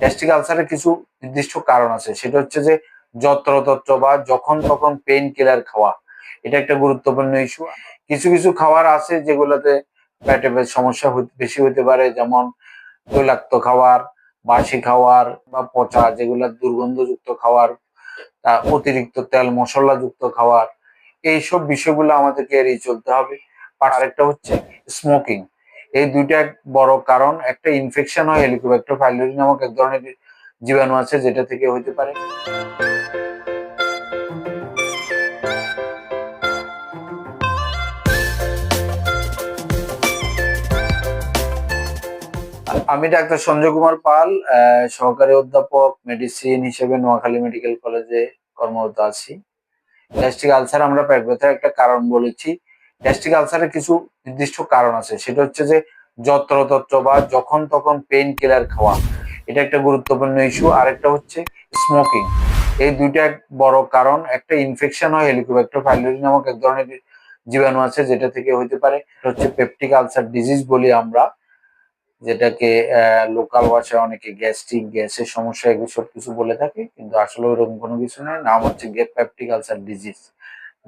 Gastric আলসারের কিছু নির্দিষ্ট কারণ আছে। সেটা হচ্ছে যে যত্রতত্র বা যখন তখন পেইন কিলার খাওয়া। এটা একটা গুরুত্বপূর্ণ ইস্যু কিছু কিছু খাবার আছে যেগুলোতে পেটে সমস্যা বেশি হতে পারে, যেমন তৈলাক্ত খাবার বাসি খাবার বা পচা, যেগুলো দুর্গন্ধযুক্ত খাবার তা অতিরিক্ত তেল, মশলাযুক্ত খাবার এইসব বিষয়গুলো আমাদেরকে এড়িয়ে চলতে হবে। আর আরেকটা হচ্ছে স্মোকিং এই দুইটা বড় কারণ, একটা ইনফেকশন হয় হেলিকোব্যাক্টার পাইলোরি নামক এক ধরনের জীবাণু আছে যেটা থেকে হতে পারে। আমি ডাক্তার সঞ্জয় কুমার পাল সহকারী অধ্যাপক মেডিসিন হিসেবে নোয়াখালী মেডিকেল কলেজে কর্মরত আছি। গ্যাস্ট্রিক আলসার আমরা পেট ব্যথার একটা কারণ বলেছি। গ্যাস্ট্রিক আলসারের কিছু নির্দিষ্ট কারণ আছে। সেটা হচ্ছে যে, যত্রতত্র বা যখন তখন পেইন কিলার খাওয়া, এটা একটা গুরুত্বপূর্ণ ইস্যু আরেকটা হচ্ছে স্মোকিং এই দুইটা এক বড় কারণ। একটা ইনফেকশন হয় হেলিকোব্যাক্টার পাইলোরি নামক এক ধরনের জীবাণু আছে, যেটা থেকে হতে পারে। হচ্ছে পেপটিক আলসার ডিজিজ বলি আমরা, যেটাকে লোকাল ভাষায় অনেকে গ্যাস্ট্রিক গ্যাসের সমস্যা এগুলো সব কিছু বলে থাকে, কিন্তু আসলে ওরকম কোনো কিছু নয়। নাম হচ্ছে পেপটিক আলসার ডিজিজ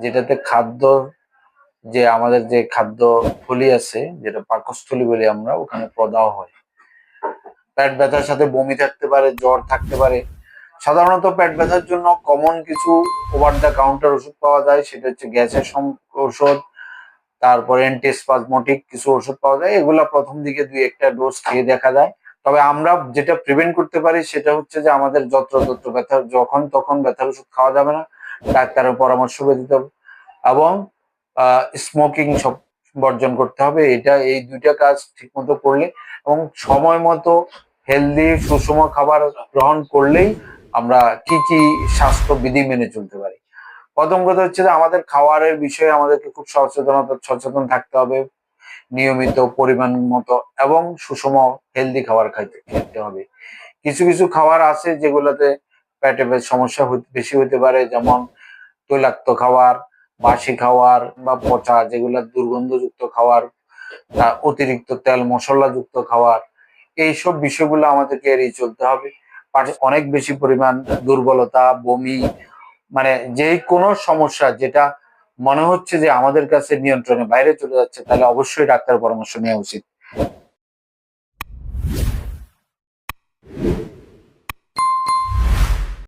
যেটাতে খাদ্য যে আমাদের যে খাদ্য থলি আছে, যেটা পাকস্থলী বলি আমরা, ওখানে প্রদাহ হয়। পেট ব্যথার সাথে বমি থাকতে পারে, জ্বর থাকতে পারে। সাধারণত পেট ব্যথার জন্য কমন কিছু ওভার দ্য কাউন্টার ওষুধ পাওয়া যায়। সেটা হচ্ছে গ্যাসের ওষুধ তারপরে অ্যান্টিস্পাজমোটিক কিছু ওষুধ পাওয়া যায়। এগুলা প্রথম দিকে দুই একটা ডোজ খেয়ে দেখা যায়। তবে আমরা যেটা প্রিভেন্ট করতে পারি সেটা হচ্ছে যে আমাদের যত্র যত্রতত্র ব্যথা যখন তখন ব্যথার ওষুধ খাওয়া যাবে না। ডাক্তারের পরামর্শ হবে। এবং স্মোকিং সব বর্জন করতে হবে। এটা এই দুইটা কাজ ঠিকমতো করলে এবং সময় মতো হেলদি সুষম খাবার গ্রহণ করলেই আমরা কি কি স্বাস্থ্য বিধি মেনে চলতে পারি। প্রথম কথা হচ্ছে যে আমাদের খাবারের বিষয়ে আমাদেরকে খুব সচেতনতা, সচেতন থাকতে হবে, নিয়মিত পরিমাণ মতো এবং সুষম হেলদি খাবার খাইতে, খেতে হবে। কিছু কিছু খাবার আছে যেগুলোতে পেটে সমস্যা বেশি হতে পারে, যেমন তৈলাক্ত খাবার বাসি খাওয়ার বা পচা যেগুলো দুর্গন্ধযুক্ত তা অতিরিক্ত তেল মশলাযুক্ত খাওয়ার, এইসব বিষয়গুলো আমাদেরকে এড়িয়ে চলতে হবে। অনেক বেশি পরিমাণ দুর্বলতা, বমি মানে যে কোনো সমস্যা যেটা মনে হচ্ছে যে আমাদের কাছে নিয়ন্ত্রণে বাইরে চলে যাচ্ছে, তাহলে অবশ্যই ডাক্তার পরামর্শ নেওয়া উচিত।